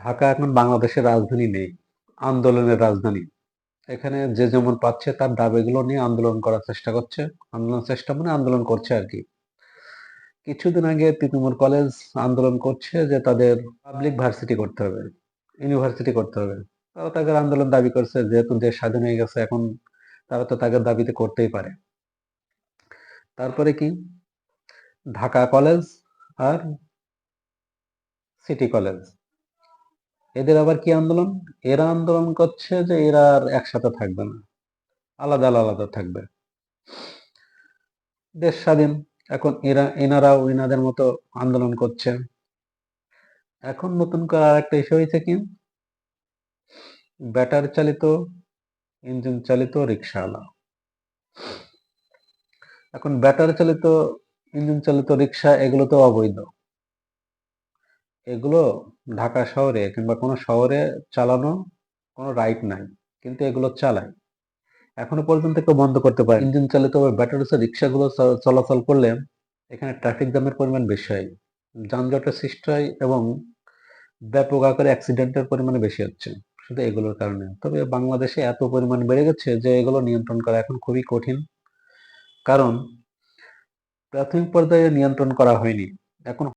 ঢাকা এখন বাংলাদেশের রাজধানী নেই, আন্দোলনের রাজধানী। এখানে যে যেমন পাচ্ছে তার দাবিগুলো নিয়ে আন্দোলন করার চেষ্টা করছে, আন্দোলন চেষ্টা মানে আন্দোলন করছে আর কি। কিছুদিন আগে তিতুমুর কলেজ আন্দোলন করছে যে তাদের পাবলিক ভার্সিটি করতে হবে ইউনিভার্সিটি করতে হবে। তারা তাদের আন্দোলন দাবি করছে, যেহেতু দেশ স্বাধীন হয়ে গেছে, এখন তারা তো তাদের দাবিতে করতেই পারে। তারপরে কি? ঢাকা কলেজ আর সিটি কলেজ। এদের আবার কি আন্দোলন? এরা আন্দোলন করছে যে এরা আর একসাথে থাকবে না। আলাদা আলাদা থাকবে। দেশ স্বাধীন। এখন এরা, এনারাও এনাদের মতো আন্দোলন করছে। এখন নতুন করে আর একটা ইস্যু হয়েছে কি? ব্যাটার চালিত ইঞ্জিন চালিত রিক্সাওয়ালা এখন ব্যাটার চালিত ইঞ্জিন চালিত রিক্সা এগুলো তো অবৈধ। এগুলো ঢাকা শহরে কিংবা কোনো শহরে চালানো কোনো রাইট নাই, কিন্তু এগুলো চালায়। এখনও পর্যন্ত কেউ বন্ধ করতে পারে। ইঞ্জিন চালিত ব্যাটারি রিক্সাগুলো চলাচল করলে এখানে ট্রাফিক জ্যামের পরিমাণ বেশি হয়। যানজটের সৃষ্টি হয় এবং ব্যাপক আকারে অ্যাক্সিডেন্টের পরিমাণ বেশি হচ্ছে, শুধু এগুলোর কারণে। তবে বাংলাদেশে এত পরিমাণ বেড়ে গেছে যে এগুলো নিয়ন্ত্রণ করা এখন খুবই কঠিন। কারণ প্রাথমিক পর্যায়ে নিয়ন্ত্রণ করা হয়নি। এখন